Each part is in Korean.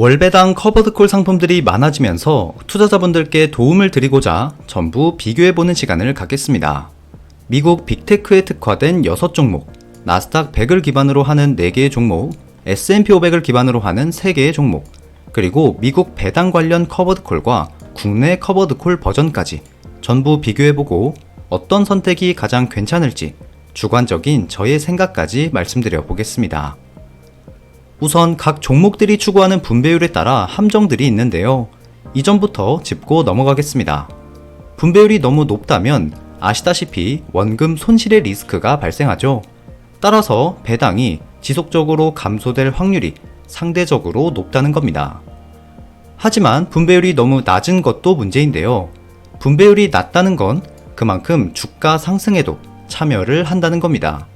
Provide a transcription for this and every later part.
월배당 커버드콜 상품들이 많아지면서 투자자분들께 도움을 드리고자 전부 비교해보는 시간을 갖겠습니다. 미국 빅테크에 특화된 6종목, 나스닥 100을 기반으로 하는 4개의 종목, S&P 500을 기반으로 하는 3개의 종목, 그리고 미국 배당 관련 커버드콜과 국내 커버드콜 버전까지 전부 비교해보고 어떤 선택이 가장 괜찮을지 주관적인 저의 생각까지 말씀드려 보겠습니다. 우선 각 종목들이 추구하는 분배율에 따라 함정들이 있는데요. 이전부터 짚고 넘어가겠습니다. 분배율이 너무 높다면 아시다시피 원금 손실의 리스크가 발생하죠. 따라서 배당이 지속적으로 감소될 확률이 상대적으로 높다는 겁니다. 하지만 분배율이 너무 낮은 것도 문제인데요. 분배율이 낮다는 건 그만큼 주가 상승에도 참여를 한다는 겁니다.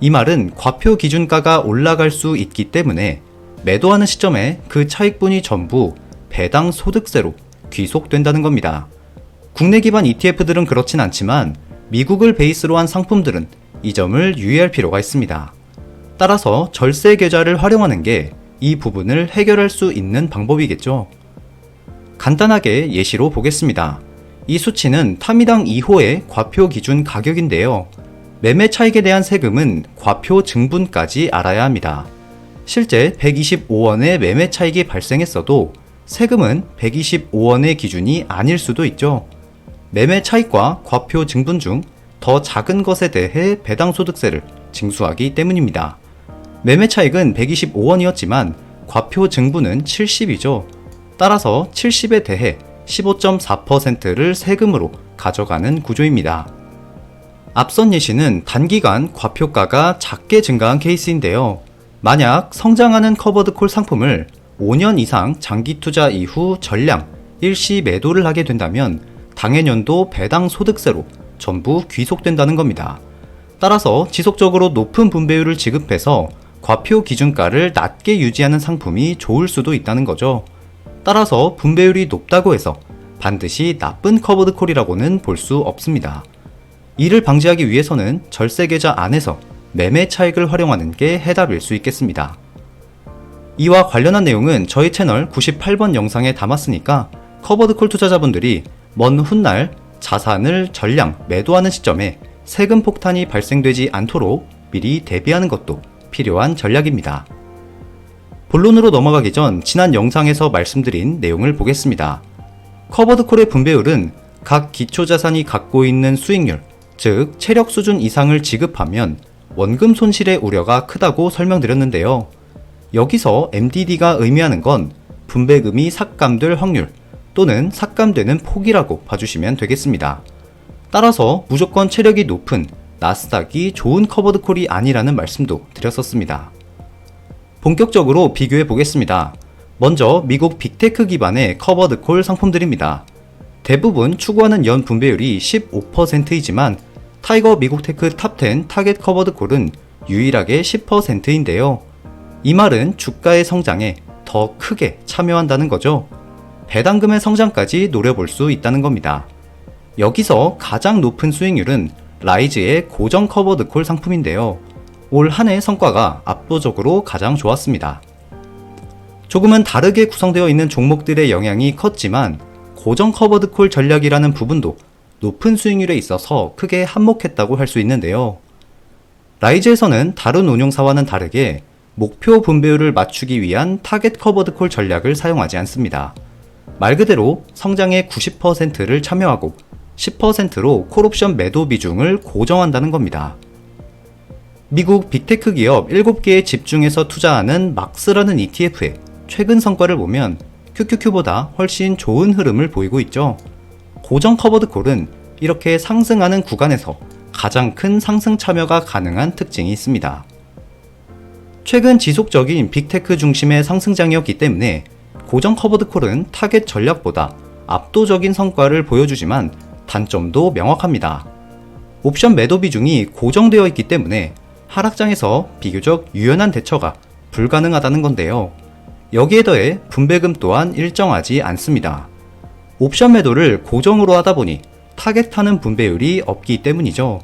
이 말은 과표 기준가가 올라갈 수 있기 때문에 매도하는 시점에 그 차익분이 전부 배당 소득세로 귀속된다는 겁니다. 국내 기반 ETF들은 그렇진 않지만 미국을 베이스로 한 상품들은 이 점을 유의할 필요가 있습니다. 따라서 절세 계좌를 활용하는 게 이 부분을 해결할 수 있는 방법이겠죠. 간단하게 예시로 보겠습니다. 이 수치는 타미당 2호의 과표 기준 가격인데요. 매매 차익에 대한 세금은 과표 증분까지 알아야 합니다. 실제 125원의 매매 차익이 발생했어도 세금은 125원의 기준이 아닐 수도 있죠. 매매 차익과 과표 증분 중 더 작은 것에 대해 배당 소득세를 징수하기 때문입니다. 매매 차익은 125원이었지만 과표 증분은 70이죠. 따라서 70에 대해 15.4%를 세금으로 가져가는 구조입니다. 앞선 예시는 단기간 과표가가 작게 증가한 케이스인데요. 만약 성장하는 커버드콜 상품을 5년 이상 장기 투자 이후 전량 일시 매도를 하게 된다면 당해년도 배당 소득세로 전부 귀속된다는 겁니다. 따라서 지속적으로 높은 분배율을 지급해서 과표 기준가를 낮게 유지하는 상품이 좋을 수도 있다는 거죠. 따라서 분배율이 높다고 해서 반드시 나쁜 커버드 콜이라고는 볼 수 없습니다. 이를 방지하기 위해서는 절세 계좌 안에서 매매 차익을 활용하는 게 해답일 수 있겠습니다. 이와 관련한 내용은 저희 채널 98번 영상에 담았으니까 커버드 콜 투자자분들이 먼 훗날 자산을 전량 매도하는 시점에 세금 폭탄이 발생되지 않도록 미리 대비하는 것도 필요한 전략입니다. 본론으로 넘어가기 전 지난 영상에서 말씀드린 내용을 보겠습니다. 커버드콜의 분배율은 각 기초자산이 갖고 있는 수익률, 즉 체력 수준 이상을 지급하면 원금 손실의 우려가 크다고 설명드렸는데요. 여기서 MDD가 의미하는 건 분배금이 삭감될 확률 또는 삭감되는 폭이라고 봐주시면 되겠습니다. 따라서 무조건 체력이 높은 나스닥이 좋은 커버드 콜이 아니라는 말씀도 드렸었습니다. 본격적으로 비교해 보겠습니다. 먼저 미국 빅테크 기반의 커버드 콜 상품들입니다. 대부분 추구하는 연 분배율이 15%이지만 타이거 미국 테크 탑10 타겟 커버드 콜은 유일하게 10%인데요. 이 말은 주가의 성장에 더 크게 참여한다는 거죠. 배당금의 성장까지 노려볼 수 있다는 겁니다. 여기서 가장 높은 수익률은 라이즈의 고정 커버드 콜 상품인데요. 올 한 해 성과가 압도적으로 가장 좋았습니다. 조금은 다르게 구성되어 있는 종목들의 영향이 컸지만 고정 커버드 콜 전략이라는 부분도 높은 수익률에 있어서 크게 한몫했다고 할 수 있는데요. 라이즈에서는 다른 운용사와는 다르게 목표 분배율을 맞추기 위한 타겟 커버드 콜 전략을 사용하지 않습니다. 말 그대로 성장의 90%를 참여하고 10%로 콜옵션 매도 비중을 고정한다는 겁니다. 미국 빅테크 기업 7개에 집중해서 투자하는 막스라는 ETF의 최근 성과를 보면 QQQ보다 훨씬 좋은 흐름을 보이고 있죠. 고정 커버드 콜은 이렇게 상승하는 구간에서 가장 큰 상승 참여가 가능한 특징이 있습니다. 최근 지속적인 빅테크 중심의 상승장이었기 때문에 고정 커버드 콜은 타겟 전략보다 압도적인 성과를 보여주지만 단점도 명확합니다. 옵션 매도 비중이 고정되어 있기 때문에 하락장에서 비교적 유연한 대처가 불가능하다는 건데요. 여기에 더해 분배금 또한 일정하지 않습니다. 옵션 매도를 고정으로 하다 보니 타겟하는 분배율이 없기 때문이죠.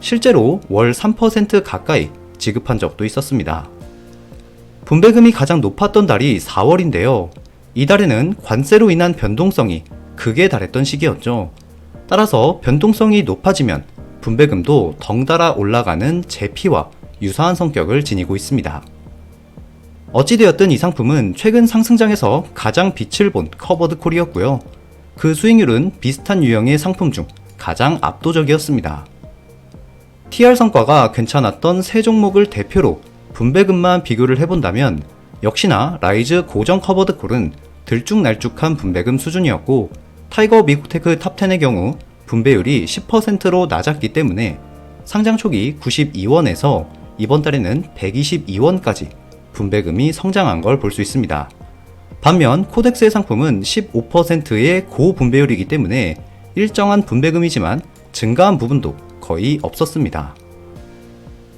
실제로 월 3% 가까이 지급한 적도 있었습니다. 분배금이 가장 높았던 달이 4월인데요. 이 달에는 관세로 인한 변동성이 극에 달했던 시기였죠. 따라서 변동성이 높아지면 분배금도 덩달아 올라가는 제피와 유사한 성격을 지니고 있습니다. 어찌되었든 이 상품은 최근 상승장에서 가장 빛을 본 커버드 콜이었고요. 그 수익률은 비슷한 유형의 상품 중 가장 압도적이었습니다. TR 성과가 괜찮았던 세 종목을 대표로 분배금만 비교를 해본다면 역시나 라이즈 고정 커버드 콜은 들쭉날쭉한 분배금 수준이었고 타이거 미국테크 탑10의 경우 분배율이 10%로 낮았기 때문에 상장 초기 92원에서 이번 달에는 122원까지 분배금이 성장한 걸 볼 수 있습니다. 반면 코덱스의 상품은 15%의 고분배율이기 때문에 일정한 분배금이지만 증가한 부분도 거의 없었습니다.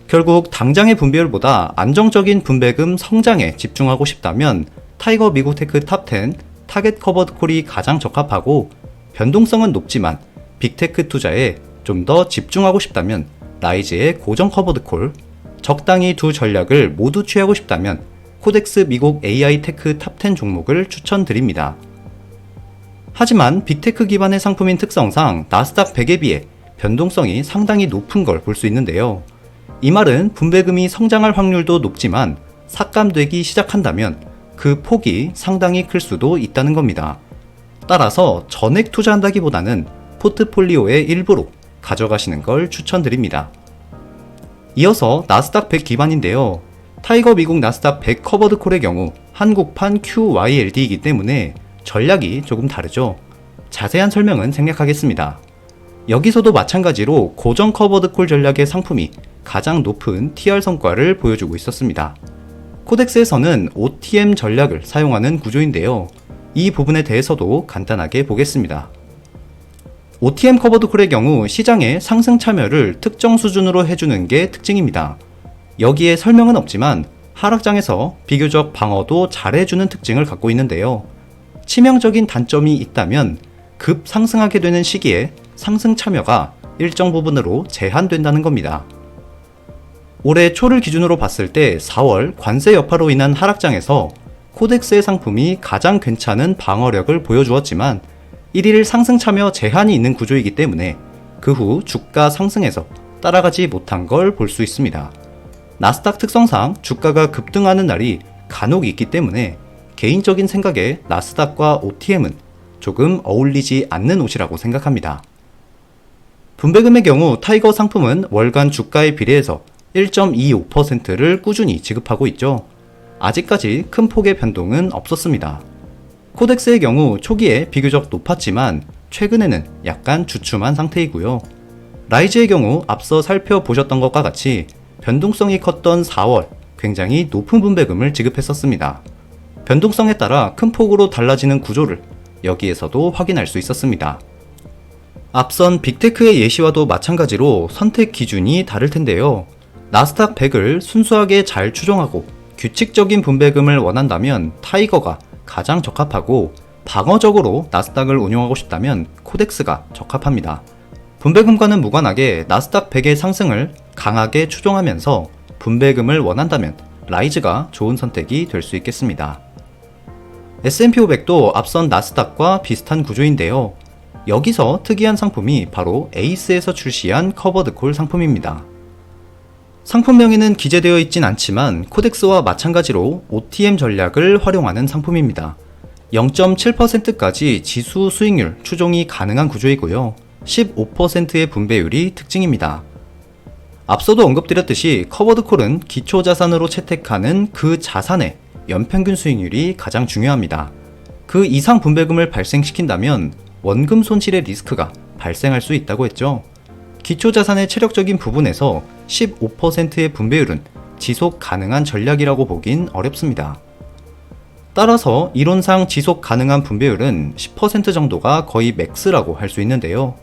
결국 당장의 분배율보다 안정적인 분배금 성장에 집중하고 싶다면 타이거 미국 테크 탑10 타겟 커버드 콜이 가장 적합하고 변동성은 높지만 빅테크 투자에 좀 더 집중하고 싶다면 라이즈의 고정 커버드 콜, 적당히 두 전략을 모두 취하고 싶다면 코덱스 미국 AI 테크 탑10 종목을 추천드립니다. 하지만 빅테크 기반의 상품인 특성상 나스닥 100에 비해 변동성이 상당히 높은 걸 볼 수 있는데요. 이 말은 분배금이 성장할 확률도 높지만 삭감되기 시작한다면 그 폭이 상당히 클 수도 있다는 겁니다. 따라서 전액 투자한다기보다는 포트폴리오의 일부로 가져가시는 걸 추천드립니다. 이어서 나스닥 100 기반인데요. 타이거 미국 나스닥 100 커버드 콜의 경우 한국판 QYLD이기 때문에 전략이 조금 다르죠. 자세한 설명은 생략하겠습니다. 여기서도 마찬가지로 고정 커버드 콜 전략의 상품이 가장 높은 TR 성과를 보여주고 있었습니다. 코덱스에서는 OTM 전략을 사용하는 구조인데요. 이 부분에 대해서도 간단하게 보겠습니다. OTM 커버드 콜의 경우 시장의 상승 참여를 특정 수준으로 해주는 게 특징입니다. 여기에 설명은 없지만 하락장에서 비교적 방어도 잘해주는 특징을 갖고 있는데요. 치명적인 단점이 있다면 급 상승하게 되는 시기에 상승 참여가 일정 부분으로 제한된다는 겁니다. 올해 초를 기준으로 봤을 때 4월 관세 여파로 인한 하락장에서 코덱스의 상품이 가장 괜찮은 방어력을 보여주었지만 1일 상승 참여 제한이 있는 구조이기 때문에 그 후 주가 상승에서 따라가지 못한 걸 볼 수 있습니다. 나스닥 특성상 주가가 급등하는 날이 간혹 있기 때문에 개인적인 생각에 나스닥과 OTM은 조금 어울리지 않는 옷이라고 생각합니다. 분배금의 경우 타이거 상품은 월간 주가에 비례해서 1.25%를 꾸준히 지급하고 있죠. 아직까지 큰 폭의 변동은 없었습니다. 코덱스의 경우 초기에 비교적 높았지만 최근에는 약간 주춤한 상태이고요. 라이즈의 경우 앞서 살펴보셨던 것과 같이 변동성이 컸던 4월 굉장히 높은 분배금을 지급했었습니다. 변동성에 따라 큰 폭으로 달라지는 구조를 여기에서도 확인할 수 있었습니다. 앞선 빅테크의 예시와도 마찬가지로 선택 기준이 다를 텐데요. 나스닥 100을 순수하게 잘 추종하고 규칙적인 분배금을 원한다면 타이거가 가장 적합하고 방어적으로 나스닥을 운용하고 싶다면 코덱스가 적합합니다. 분배금과는 무관하게 나스닥 100의 상승을 강하게 추종하면서 분배금을 원한다면 라이즈가 좋은 선택이 될 수 있겠습니다. S&P 500도 앞선 나스닥과 비슷한 구조인데요. 여기서 특이한 상품이 바로 에이스에서 출시한 커버드 콜 상품입니다. 상품 명에는 기재되어 있진 않지만 코덱스와 마찬가지로 OTM 전략을 활용하는 상품입니다. 0.7%까지 지수 수익률 추종이 가능한 구조이고요. 15%의 분배율이 특징입니다. 앞서도 언급드렸듯이 커버드 콜은 기초 자산으로 채택하는 그 자산의 연평균 수익률이 가장 중요합니다. 그 이상 분배금을 발생시킨다면 원금 손실의 리스크가 발생할 수 있다고 했죠. 기초자산의 체력적인 부분에서 15%의 분배율은 지속 가능한 전략이라고 보긴 어렵습니다. 따라서 이론상 지속 가능한 분배율은 10% 정도가 거의 맥스라고 할 수 있는데요.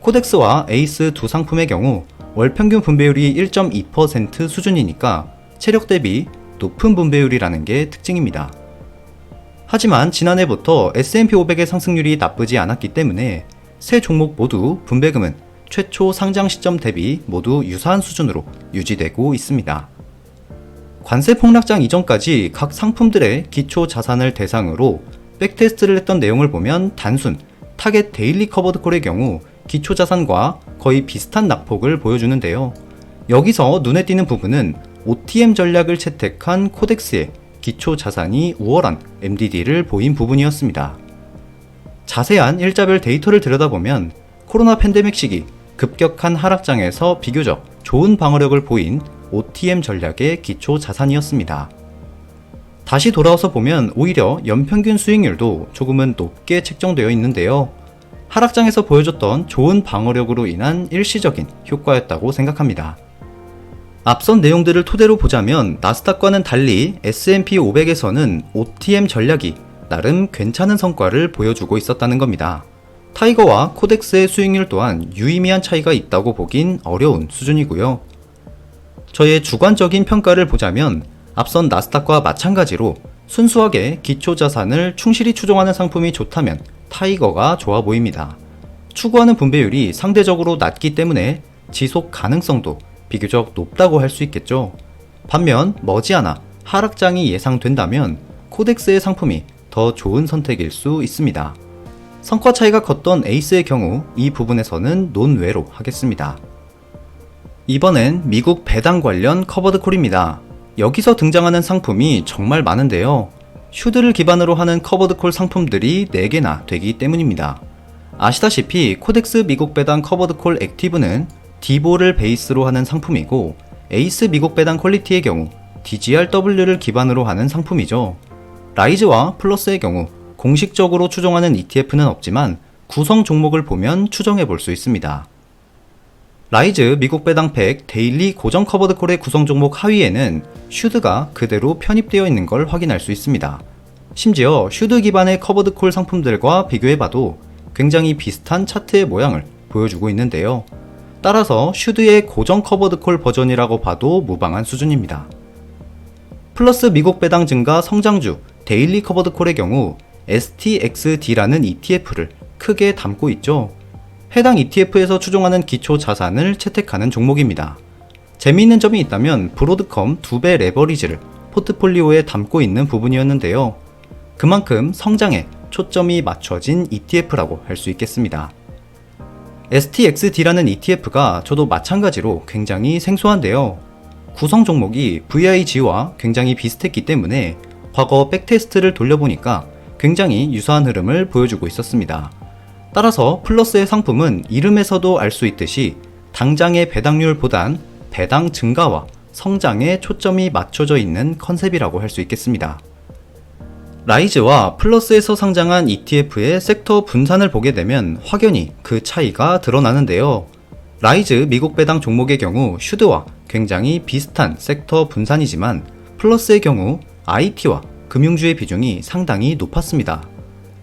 코덱스와 에이스 두 상품의 경우 월 평균 분배율이 1.2% 수준이니까 체력 대비 높은 분배율이라는 게 특징입니다. 하지만 지난해부터 S&P 500의 상승률이 나쁘지 않았기 때문에 세 종목 모두 분배금은 최초 상장 시점 대비 모두 유사한 수준으로 유지되고 있습니다. 관세 폭락장 이전까지 각 상품들의 기초 자산을 대상으로 백테스트를 했던 내용을 보면 단순 타겟 데일리 커버드 콜의 경우 기초 자산과 거의 비슷한 낙폭을 보여주는데요. 여기서 눈에 띄는 부분은 OTM 전략을 채택한 코덱스의 기초 자산이 우월한 MDD를 보인 부분이었습니다. 자세한 일자별 데이터를 들여다보면 코로나 팬데믹 시기 급격한 하락장에서 비교적 좋은 방어력을 보인 OTM 전략의 기초 자산이었습니다. 다시 돌아와서 보면 오히려 연평균 수익률도 조금은 높게 책정되어 있는데요. 하락장에서 보여줬던 좋은 방어력으로 인한 일시적인 효과였다고 생각합니다. 앞선 내용들을 토대로 보자면 나스닥과는 달리 S&P 500에서는 OTM 전략이 나름 괜찮은 성과를 보여주고 있었다는 겁니다. 타이거와 코덱스의 수익률 또한 유의미한 차이가 있다고 보긴 어려운 수준이고요. 저의 주관적인 평가를 보자면 앞선 나스닥과 마찬가지로 순수하게 기초 자산을 충실히 추종하는 상품이 좋다면 타이거가 좋아 보입니다. 추구하는 분배율이 상대적으로 낮기 때문에 지속 가능성도 비교적 높다고 할 수 있겠죠. 반면 머지않아 하락장이 예상된다면 코덱스의 상품이 더 좋은 선택일 수 있습니다. 성과 차이가 컸던 에이스의 경우 이 부분에서는 논외로 하겠습니다. 이번엔 미국 배당 관련 커버드 콜입니다. 여기서 등장하는 상품이 정말 많은데요. 슈드를 기반으로 하는 커버드 콜 상품들이 4개나 되기 때문입니다. 아시다시피 코덱스 미국 배당 커버드 콜 액티브는 디보를 베이스로 하는 상품이고 에이스 미국 배당 퀄리티의 경우 DGRW를 기반으로 하는 상품이죠. 라이즈와 플러스의 경우 공식적으로 추종하는 ETF는 없지만 구성 종목을 보면 추정해 볼 수 있습니다. 라이즈 미국 배당팩 데일리 고정 커버드 콜의 구성 종목 하위에는 슈드가 그대로 편입되어 있는 걸 확인할 수 있습니다. 심지어 슈드 기반의 커버드 콜 상품들과 비교해봐도 굉장히 비슷한 차트의 모양을 보여주고 있는데요. 따라서 슈드의 고정 커버드 콜 버전이라고 봐도 무방한 수준입니다. 플러스 미국 배당 증가 성장주 데일리 커버드 콜의 경우 STXD라는 ETF를 크게 담고 있죠. 해당 ETF에서 추종하는 기초 자산을 채택하는 종목입니다. 재미있는 점이 있다면 브로드컴 2배 레버리지를 포트폴리오에 담고 있는 부분이었는데요. 그만큼 성장에 초점이 맞춰진 ETF라고 할 수 있겠습니다. STXD라는 ETF가 저도 마찬가지로 굉장히 생소한데요. 구성 종목이 VIG와 굉장히 비슷했기 때문에 과거 백테스트를 돌려보니까 굉장히 유사한 흐름을 보여주고 있었습니다. 따라서 플러스의 상품은 이름에서도 알 수 있듯이 당장의 배당률보단 배당 증가와 성장에 초점이 맞춰져 있는 컨셉이라고 할 수 있겠습니다. 라이즈와 플러스에서 상장한 ETF의 섹터 분산을 보게 되면 확연히 그 차이가 드러나는데요. 라이즈 미국 배당 종목의 경우 슈드와 굉장히 비슷한 섹터 분산이지만 플러스의 경우 IT와 금융주의 비중이 상당히 높았습니다.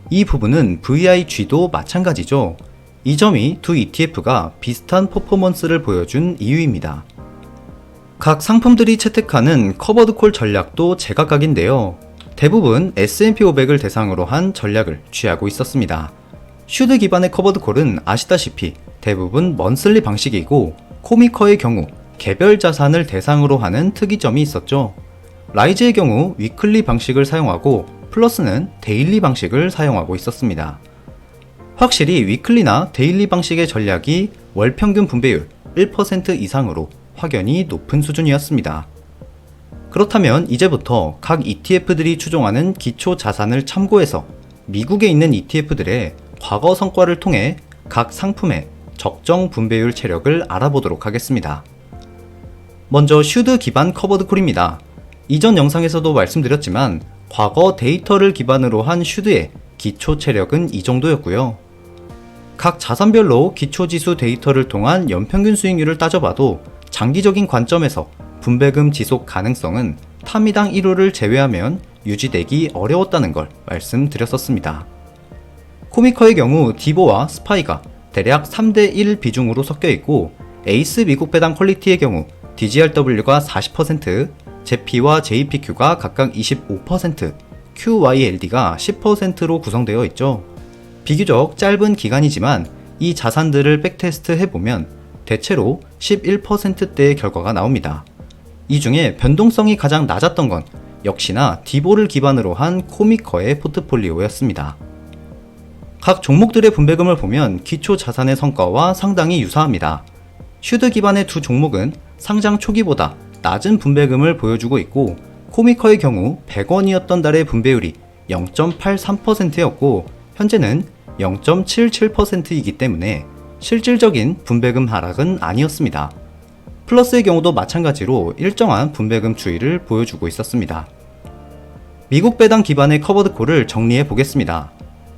이 부분은 VIG도 마찬가지죠. 이 점이 두 ETF가 비슷한 퍼포먼스를 보여준 이유입니다. 각 상품들이 채택하는 커버드 콜 전략도 제각각인데요. 대부분 S&P 500을 대상으로 한 전략을 취하고 있었습니다. 슈드 기반의 커버드 콜은 아시다시피 대부분 먼슬리 방식이고 코미커의 경우 개별 자산을 대상으로 하는 특이점이 있었죠. 라이즈의 경우 위클리 방식을 사용하고 플러스는 데일리 방식을 사용하고 있었습니다. 확실히 위클리나 데일리 방식의 전략이 월 평균 분배율 1% 이상으로 확연히 높은 수준이었습니다. 그렇다면 이제부터 각 ETF들이 추종하는 기초 자산을 참고해서 미국에 있는 ETF들의 과거 성과를 통해 각 상품의 적정 분배율 체력을 알아보도록 하겠습니다. 먼저 슈드 기반 커버드 콜입니다. 이전 영상에서도 말씀드렸지만 과거 데이터를 기반으로 한 슈드의 기초 체력은 이 정도였고요. 각 자산별로 기초 지수 데이터를 통한 연평균 수익률을 따져봐도 장기적인 관점에서 분배금 지속 가능성은 타미당 1호를 제외하면 유지되기 어려웠다는 걸 말씀드렸었습니다. 코미커의 경우 디보와 스파이가 대략 3대1 비중으로 섞여 있고 에이스 미국 배당 퀄리티의 경우 DGRW가 40%, JP와 JPQ가 각각 25%, QYLD가 10%로 구성되어 있죠. 비교적 짧은 기간이지만 이 자산들을 백테스트 해보면 대체로 11%대의 결과가 나옵니다. 이 중에 변동성이 가장 낮았던 건 역시나 디보를 기반으로 한 코미커의 포트폴리오였습니다. 각 종목들의 분배금을 보면 기초 자산의 성과와 상당히 유사합니다. 슈드 기반의 두 종목은 상장 초기보다 낮은 분배금을 보여주고 있고 코미커의 경우 100원이었던 달의 분배율이 0.83%였고 현재는 0.77%이기 때문에 실질적인 분배금 하락은 아니었습니다. 플러스의 경우도 마찬가지로 일정한 분배금 추이를 보여주고 있었습니다. 미국 배당 기반의 커버드콜을 정리해 보겠습니다.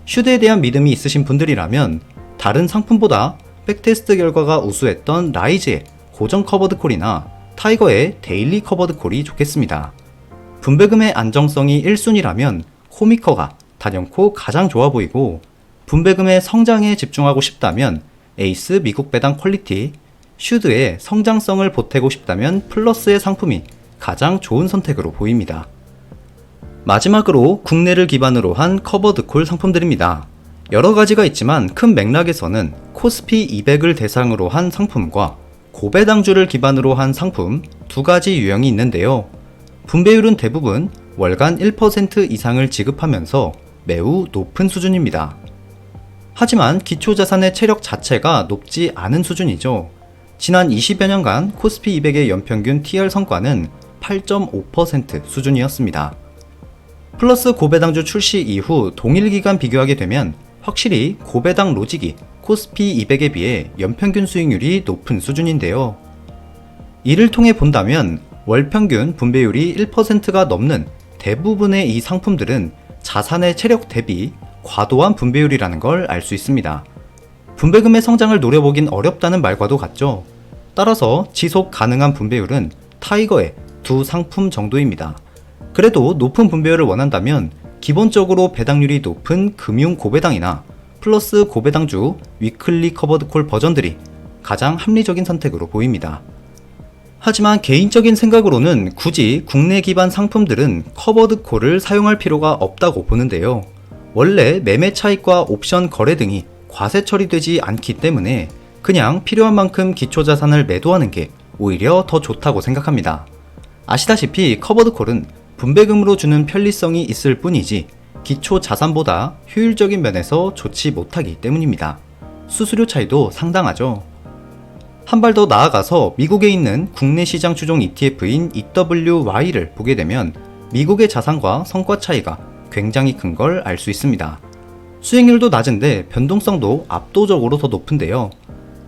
슈드에 대한 믿음이 있으신 분들이라면 다른 상품보다 백테스트 결과가 우수했던 라이즈의 고정 커버드콜이나 타이거의 데일리 커버드 콜이 좋겠습니다. 분배금의 안정성이 1순위라면 코미커가 단연코 가장 좋아 보이고 분배금의 성장에 집중하고 싶다면 에이스 미국 배당 퀄리티, 슈드의 성장성을 보태고 싶다면 플러스의 상품이 가장 좋은 선택으로 보입니다. 마지막으로 국내를 기반으로 한 커버드 콜 상품들입니다. 여러 가지가 있지만 큰 맥락에서는 코스피 200을 대상으로 한 상품과 고배당주를 기반으로 한 상품 두 가지 유형이 있는데요. 분배율은 대부분 월간 1% 이상을 지급하면서 매우 높은 수준입니다. 하지만 기초자산의 체력 자체가 높지 않은 수준이죠. 지난 20여 년간 코스피 200의 연평균 TR 성과는 8.5% 수준이었습니다. 플러스 고배당주 출시 이후 동일 기간 비교하게 되면 확실히 고배당 로직이 코스피 200에 비해 연평균 수익률이 높은 수준인데요. 이를 통해 본다면 월 평균 분배율이 1%가 넘는 대부분의 이 상품들은 자산의 체력 대비 과도한 분배율이라는 걸 알 수 있습니다. 분배금의 성장을 노려보긴 어렵다는 말과도 같죠. 따라서 지속 가능한 분배율은 타이거의 두 상품 정도입니다. 그래도 높은 분배율을 원한다면 기본적으로 배당률이 높은 금융 고배당이나 플러스 고배당주 위클리 커버드 콜 버전들이 가장 합리적인 선택으로 보입니다. 하지만 개인적인 생각으로는 굳이 국내 기반 상품들은 커버드 콜을 사용할 필요가 없다고 보는데요. 원래 매매 차익과 옵션 거래 등이 과세 처리되지 않기 때문에 그냥 필요한 만큼 기초 자산을 매도하는 게 오히려 더 좋다고 생각합니다. 아시다시피 커버드 콜은 분배금으로 주는 편리성이 있을 뿐이지 기초 자산보다 효율적인 면에서 좋지 못하기 때문입니다. 수수료 차이도 상당하죠. 한 발 더 나아가서 미국에 있는 국내 시장 추종 ETF인 EWY를 보게 되면 미국의 자산과 성과 차이가 굉장히 큰 걸 알 수 있습니다. 수익률도 낮은데 변동성도 압도적으로 더 높은데요.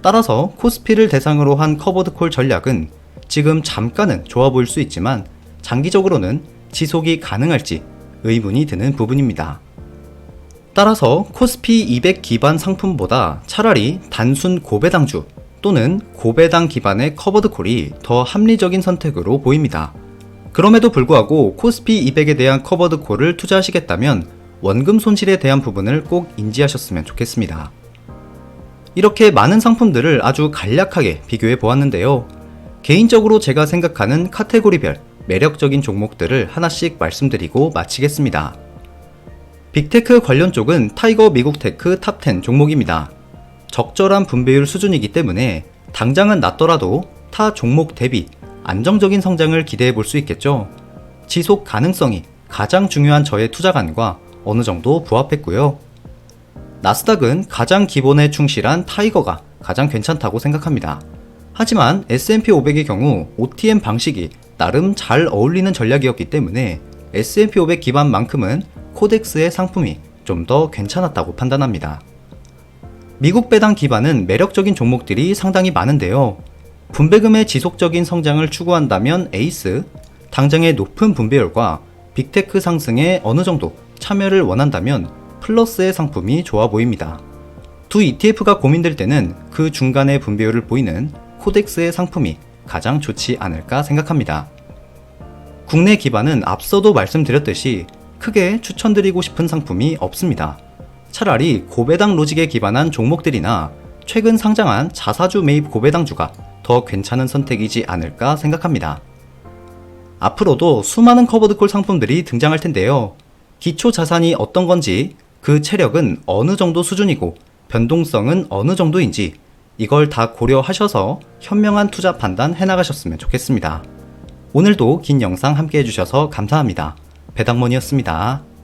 따라서 코스피를 대상으로 한 커버드 콜 전략은 지금 잠깐은 좋아 보일 수 있지만 장기적으로는 지속이 가능할지 의문이 드는 부분입니다. 따라서 코스피 200 기반 상품보다 차라리 단순 고배당주 또는 고배당 기반의 커버드 콜이 더 합리적인 선택으로 보입니다. 그럼에도 불구하고 코스피 200에 대한 커버드 콜을 투자하시겠다면 원금 손실에 대한 부분을 꼭 인지하셨으면 좋겠습니다. 이렇게 많은 상품들을 아주 간략하게 비교해 보았는데요. 개인적으로 제가 생각하는 카테고리별 매력적인 종목들을 하나씩 말씀드리고 마치겠습니다. 빅테크 관련 쪽은 타이거 미국 테크 탑10 종목입니다. 적절한 분배율 수준이기 때문에 당장은 낮더라도 타 종목 대비 안정적인 성장을 기대해 볼 수 있겠죠. 지속 가능성이 가장 중요한 저의 투자관과 어느 정도 부합했고요. 나스닥은 가장 기본에 충실한 타이거가 가장 괜찮다고 생각합니다. 하지만 S&P 500의 경우 OTM 방식이 나름 잘 어울리는 전략이었기 때문에 S&P 500 기반만큼은 코덱스의 상품이 좀 더 괜찮았다고 판단합니다. 미국 배당 기반은 매력적인 종목들이 상당히 많은데요. 분배금의 지속적인 성장을 추구한다면 에이스, 당장의 높은 분배율과 빅테크 상승에 어느 정도 참여를 원한다면 플러스의 상품이 좋아 보입니다. 두 ETF가 고민될 때는 그 중간의 분배율을 보이는 코덱스의 상품이 가장 좋지 않을까 생각합니다. 국내 기반은 앞서도 말씀드렸듯이 크게 추천드리고 싶은 상품이 없습니다. 차라리 고배당 로직에 기반한 종목들이나 최근 상장한 자사주 매입 고배당주가 더 괜찮은 선택이지 않을까 생각합니다. 앞으로도 수많은 커버드콜 상품들이 등장할 텐데요. 기초 자산이 어떤 건지, 그 체력은 어느 정도 수준이고, 변동성은 어느 정도인지, 이걸 다 고려하셔서 현명한 투자 판단 해나가셨으면 좋겠습니다. 오늘도 긴 영상 함께 해주셔서 감사합니다. 배당몬이었습니다.